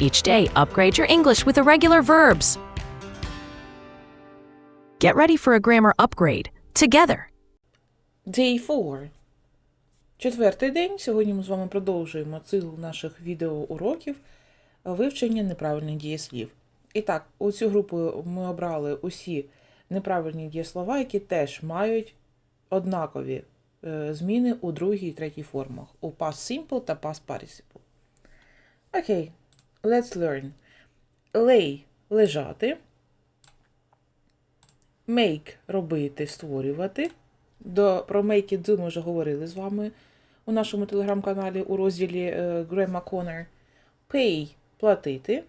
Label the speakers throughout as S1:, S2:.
S1: Each day, upgrade your English with irregular verbs. Get ready for a grammar upgrade together.
S2: Day 4. Четвертий день. Сьогодні ми з вами продовжуємо цикл наших відеоуроків вивчення неправильних дієслів. І так, у цю групу ми обрали усі неправильні дієслова, які теж мають однакові е, зміни у другій і третій формах у past simple та past participle. Окей, let's learn. Lay – лежати. Make – робити, створювати. До, про make і do ми вже говорили з вами у нашому телеграм-каналі у розділі е, Grammar Corner. Pay – платити.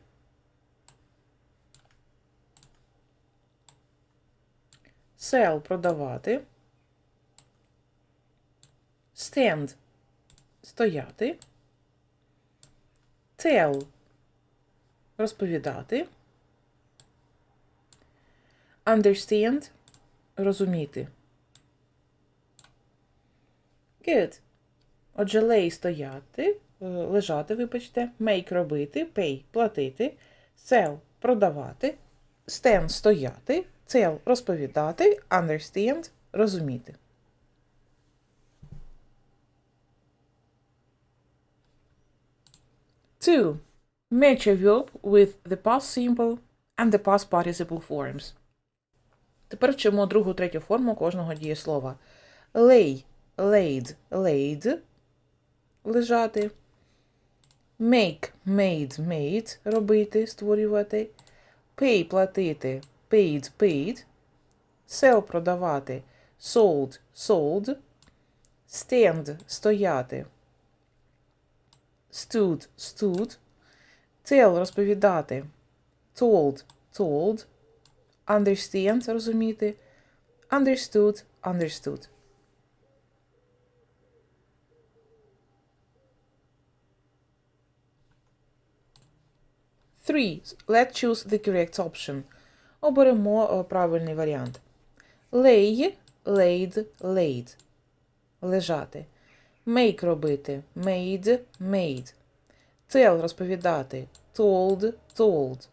S2: Sell – продавати. Stand – стояти. Tell – розповідати. Understand – розуміти. Good. Отже, lay – стояти, е, лежати, вибачте, make – робити, pay – платити, sell – продавати, stand – стояти, tell – розповідати, understand – розуміти. Two. Match a verb with the past simple and the past participle forms. Тепер вчимо другу, третю форму кожного дієслова. Lay – laid, laid – лежати. Make – made, made – робити, створювати. Pay – платити, paid, paid. Sell – продавати, sold, sold. Stand – стояти. Stood, stood. Tell – розповідати. Told, told. Understand – розуміти. Understood, understood. Three. Let's choose the correct option. Оберемо е, правильний варіант. Lay, laid, laid. Лежати. Make робити. Made, made. Tell розповідати. Told, told.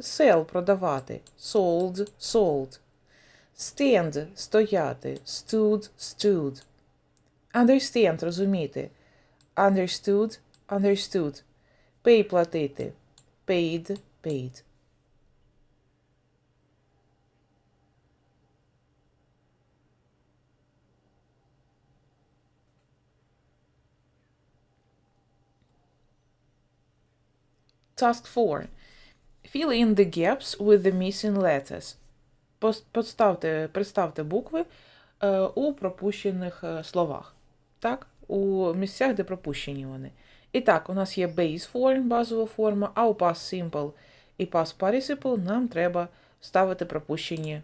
S2: Sell продавати. Sold, sold. Stand стояти. Stood, stood. Understand розуміти. Understood, understood. Pay платити. Paid, paid. Task 4. Fill in the gaps with the missing letters. Поставте, представте букви е, у пропущених е, словах. Так? У місцях, де пропущені вони. І так, у нас є base form, базова форма, а у past simple і past participle нам треба ставити пропущені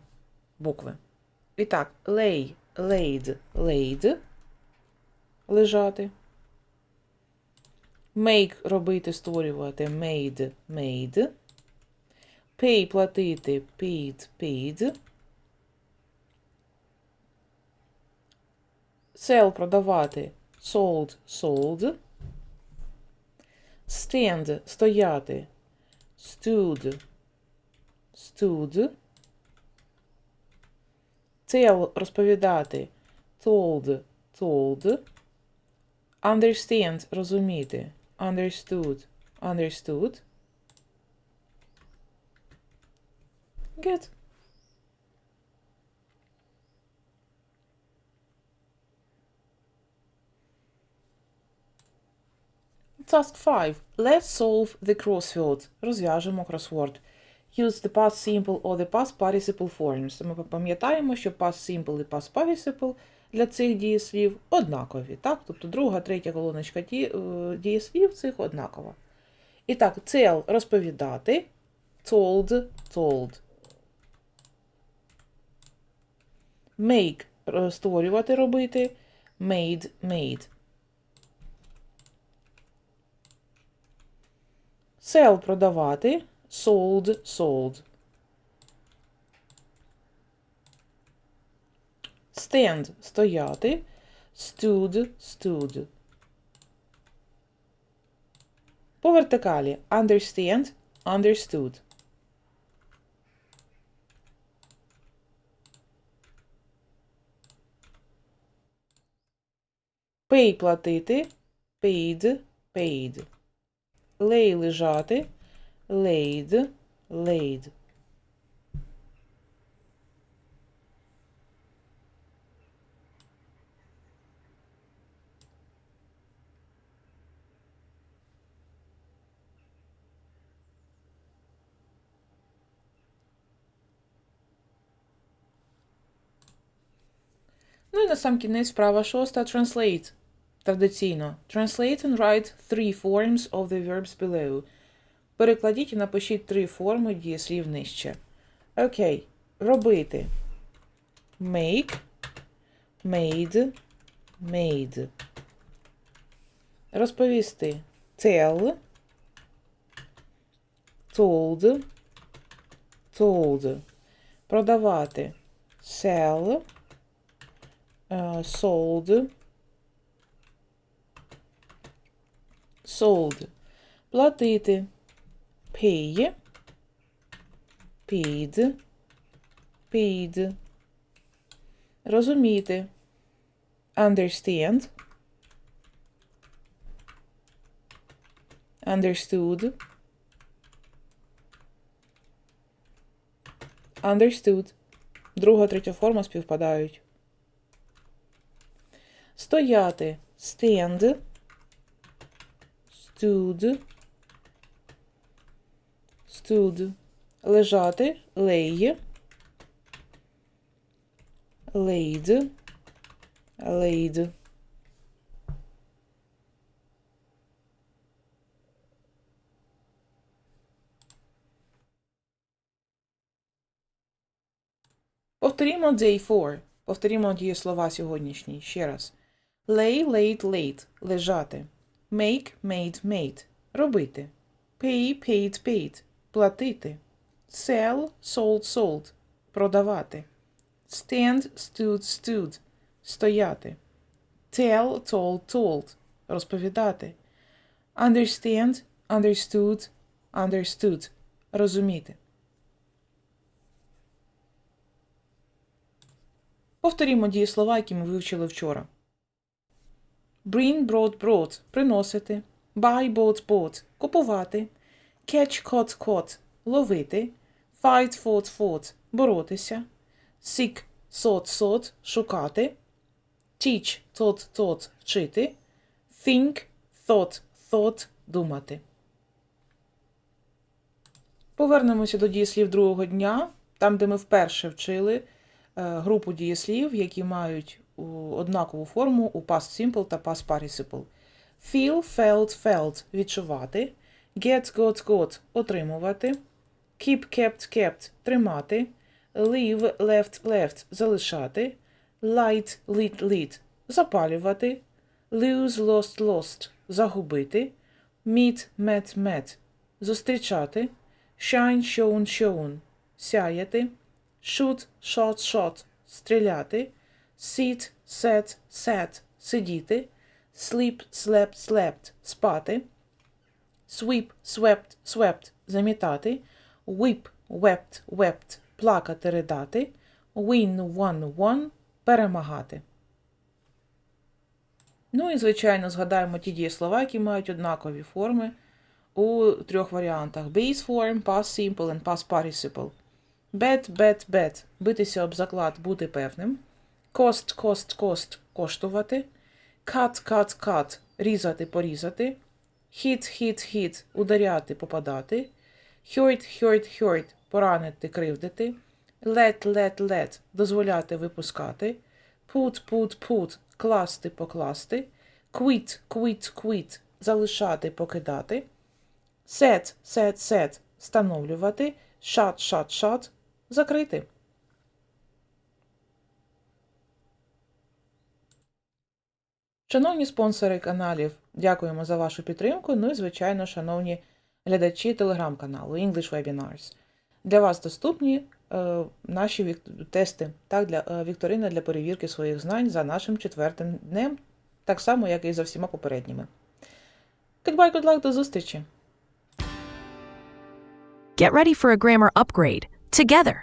S2: букви. І так, lay, laid, laid. Лежати. Make робити, створювати, made, made. Pay платити, paid, paid. Sell продавати, sold, sold. Stand стояти, stood, stood. Tell розповідати, told, told. Understand розуміти, understood, understood. Good. Task 5. Let's solve the crossword. Розв'яжемо кросворд. Use the past simple or the past participle forms. Ми пам'ятаємо, що past simple і past participle для цих дієслів однакові. Так? Тобто друга, третя колоночка е, дієслів цих однакова. І так, tell – розповідати. Told – told. Make – створювати, робити. Made – made. Sell – продавати. Sold – sold. Stand – стояти. Stood – stood. По вертикалі understand, understood. Pay платити, paid, paid. Lay лежати, laid, laid. На сам кінець справа шоста translate. Традиційно. Translate and write three forms of the verbs below. Перекладіть і напишіть три форми дієслів нижче. Окей. Робити. Make, made, made. Розповісти. Tell, told, told. Продавати. Sell, sold, sold. Платити. Pay, paid, paid. Розуміти. Understand. Understood. Understood. Друга, третя форма співпадають. Стояти. Stand. Stood. Stood. Лежати. Lay. Laid. Laid. Повторімо day four. Повторімо дієслова сьогоднішні. Ще раз. Lay, laid, laid. Лежати. Make, made, made. Робити. Pay, paid, paid. Платити. Sell, sold, sold. Продавати. Stand, stood, stood. Стояти. Tell, told, told. Розповідати. Understand, understood, understood. Розуміти. Повторімо дієслова, які ми вивчили вчора. Bring, brought, brought – приносити. Buy, bought, bought – купувати. Catch, caught, caught – ловити. Fight, fought, fought – боротися. Seek, sought, sought – шукати. Teach, taught, taught – вчити. Think, thought, thought – думати. Повернемося до дієслів другого дня, там, де ми вперше вчили е, групу дієслів, які мають однакову форму у past simple та past participle. Feel, felt, felt – відчувати. Get, got, got – отримувати. Keep, kept, kept – тримати. Leave, left, left – залишати. Light, lit, lit – запалювати. Lose, lost, lost – загубити. Meet, met, met – зустрічати. Shine, shone, shown – сяяти. Shoot, shot, shot – стріляти. Sit, set, sat – сидіти. Sleep, slept, slept – спати. Sweep, swept, swept – замітати. Weep, wept, wept – плакати, ридати. Win, won, won – перемагати. Ну і, звичайно, згадаємо ті дієслова, які мають однакові форми у трьох варіантах: base form, past simple and past participle. Bet, bet, bet – битися об заклад, бути певним. Cost, cost, cost – коштувати. Cut – різати, порізати. Hit, hit, hit – ударяти, попадати. Hurt, hurt, hurt – поранити, кривдити. Let – дозволяти, випускати. Put – класти, покласти. Quit – залишати, покидати. Set, set, set – встановлювати. Shut – закрити. Шановні спонсори каналів, дякуємо за вашу підтримку. Ну і, звичайно, шановні глядачі телеграм-каналу English Webinars. Для вас доступні е, наші вік- тести, так, для, е, вікторина для перевірки своїх знань за нашим четвертим днем, так само, як і за всіма попередніми. Goodbye, good luck, до зустрічі!
S1: Get ready for a grammar upgrade together.